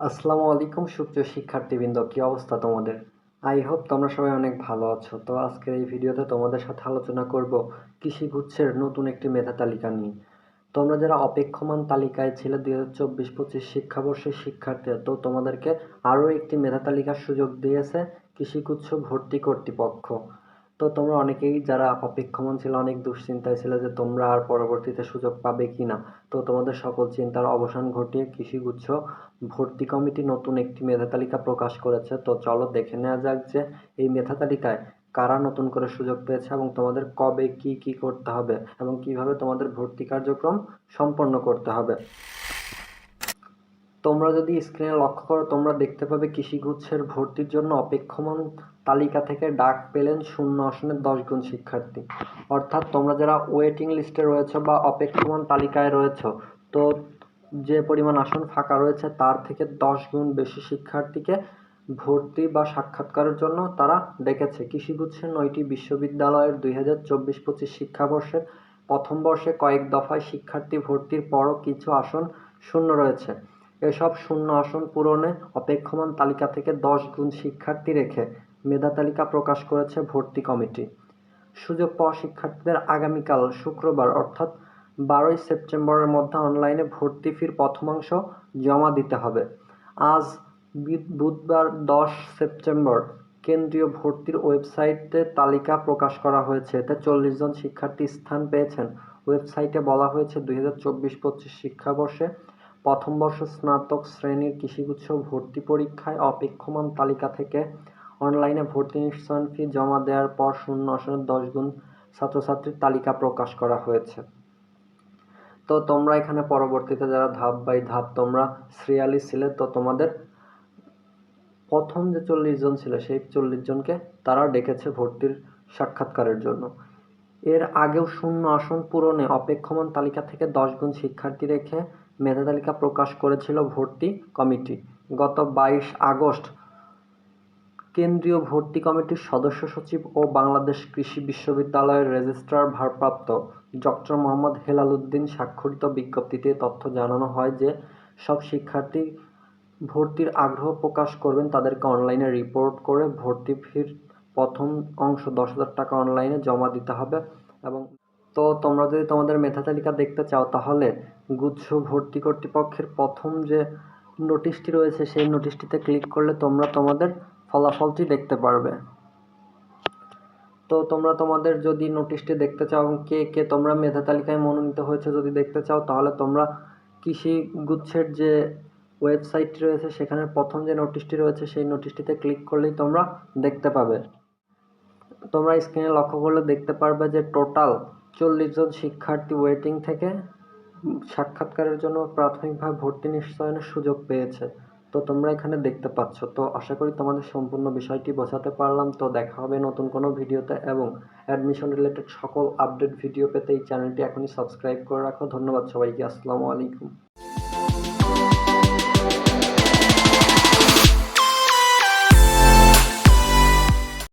আসসালামু আলাইকুম, সুপ্রিয় শিক্ষার্থীবৃন্দ, কি অবস্থা তোমাদের? আই হোপ তোমরা সবাই অনেক ভালো আছো। তো আজকের এই ভিডিওতে তোমাদের সাথে আলোচনা করব কৃষিগুচ্ছের নতুন একটি মেধা তালিকা নিয়ে। তোমরা যারা অপেক্ষমান তালিকায় ছিলে দুই হাজার চব্বিশ পঁচিশ শিক্ষাবর্ষের শিক্ষার্থী, তো তোমাদেরকে আরও একটি মেধা তালিকার সুযোগ দিয়েছে কৃষিগুচ্ছ ভর্তি কর্তৃপক্ষ। তো তোমরা অনেকেই যারা অপেক্ষমান ছিল, অনেক দুশ্চিন্তায় ছিল যে তোমরা আর পরবর্তীতে সুযোগ পাবে কি না তো তোমাদের সকল চিন্তার অবসান ঘটিয়ে কৃষিগুচ্ছ ভর্তি কমিটি নতুন একটি মেধা তালিকা প্রকাশ করেছে। তো চলো দেখে নেওয়া যাক যে এই মেধা তালিকায় কারা নতুন করে সুযোগ পেয়েছে এবং তোমাদের কবে কি কি করতে হবে এবং কীভাবে তোমাদের ভর্তি কার্যক্রম সম্পন্ন করতে হবে। তোমরা যদি স্ক্রিনে লক্ষ্য করো, তোমরা দেখতে পাবে কৃষিগুচ্ছের ভর্তির জন্য অপেক্ষমান তালিকা থেকে ডাক পেলেন শূন্য আসনের দশ গুণ শিক্ষার্থী। অর্থাৎ তোমরা যারা ওয়েটিং লিস্টে রয়েছে বা অপেক্ষমান তালিকায় রয়েছে, তো যে পরিমাণ আসন ফাঁকা রয়েছে তার থেকে দশ গুণ বেশি শিক্ষার্থীকে ভর্তি বা সাক্ষাৎকারের জন্য তারা ডেকেছে। কৃষিগুচ্ছের নয়টি বিশ্ববিদ্যালয়ের দুই হাজার চব্বিশ পঁচিশ শিক্ষাবর্ষের প্রথম বর্ষে কয়েক দফায় শিক্ষার্থী ভর্তির পরও কিছু আসন শূন্য রয়েছে। এসব শূন্য আসন পূরণে অপেক্ষমান তালিকা থেকে দশ গুণ শিক্ষার্থী রেখে মেধা তালিকা প্রকাশ করেছে ভর্তি কমিটি। সুযোগ পাওয়া শিক্ষার্থীদের আগামীকাল শুক্রবার, অর্থাৎ বারোই সেপ্টেম্বরের মধ্যে অনলাইনে ভর্তি ফির প্রথমাংশ জমা দিতে হবে। আজ বুধবার দশ সেপ্টেম্বর কেন্দ্রীয় ভর্তির ওয়েবসাইটে তালিকা প্রকাশ করা হয়েছে। এতে চল্লিশ জন শিক্ষার্থী স্থান পেয়েছেন। ওয়েবসাইটে বলা হয়েছে দুই হাজার চব্বিশ পঁচিশ শিক্ষাবর্ষে প্রথম বর্ষ স্নাতক শ্রেণির কৃষিগুচ্ছ ভর্তি পরীক্ষায় অপেক্ষমান তালিকা থেকে অনলাইনে ভর্তি নিশ্চয়ন ফি জমা দেওয়ার পর শূন্য আসনের দশ গুণ ছাত্রছাত্রীর তালিকা প্রকাশ করা হয়েছে। তো তোমরা এখানে পরবর্তীতে যারা ধাপ বাই ধাপ তোমরা শ্রেয়ালি ছিলে, তো তোমাদের প্রথম যে চল্লিশ জন ছিল, সেই চল্লিশ জনকে তারা ডেকেছে ভর্তির সাক্ষাৎকারের জন্য। এর আগেও শূন্য আসন পূরণে অপেক্ষমান তালিকা থেকে দশ গুণ শিক্ষার্থী রেখে মেধা তালিকা প্রকাশ করেছিল ভর্তি কমিটি। গত বাইশ আগস্ট কেন্দ্রীয় ভর্তি কমিটির সদস্য সচিব ও বাংলাদেশ কৃষি বিশ্ববিদ্যালয়ের রেজিস্ট্রার ভারপ্রাপ্ত ডক্টর মোহাম্মদ হেলাল উদ্দিন স্বাক্ষরিত বিজ্ঞপ্তিতে তথ্য জানানো হয় যে, সব শিক্ষার্থী ভর্তির আগ্রহ প্রকাশ করবেন তাদেরকে অনলাইনে রিপোর্ট করে ভর্তি ফির প্রথম অংশ দশ হাজার টাকা অনলাইনে জমা দিতে হবে এবং তো তোমরা যদি তোমাদের মেধা তালিকা দেখতে চাও তাহলে গুচ্ছ ভর্তি কর্তৃপক্ষের প্রথম যে নোটিশটি রয়েছে, সেই নোটিশটিতে ক্লিক করলে তোমরা তোমাদের ফলাফলটি দেখতে পারবে। তো তোমরা তোমাদের যদি নোটিশটি দেখতে চাও এবং কে কে তোমরা মেধা তালিকায় মনোনীত হয়েছে যদি দেখতে চাও, তাহলে তোমরা কৃষি গুচ্ছের যে ওয়েবসাইটটি রয়েছে, সেখানে প্রথম যে নোটিশটি রয়েছে, সেই নোটিশটিতে ক্লিক করলেই তোমরা দেখতে পাবে। তোমরা স্ক্রিনে লক্ষ্য করলে দেখতে পারবে যে টোটাল চল্লিশ জন শিক্ষার্থী ওয়েটিং থেকে সাক্ষাৎকারের জন্য প্রাথমিকভাবে ভর্তি নিশ্চয়নের সুযোগ পেয়েছে। তো তোমরা এখানে দেখতে পাচ্ছ। তো আশা করি তোমাদের সম্পূর্ণ বিষয়টি বোঝাতে পারলাম। তো দেখা হবে নতুন কোনো ভিডিওতে এবং অ্যাডমিশন রিলেটেড সকল আপডেট ভিডিও পেতে এই চ্যানেলটি এখনই সাবস্ক্রাইব করে রাখো। ধন্যবাদ সবাইকে। আসসালামু আলাইকুম।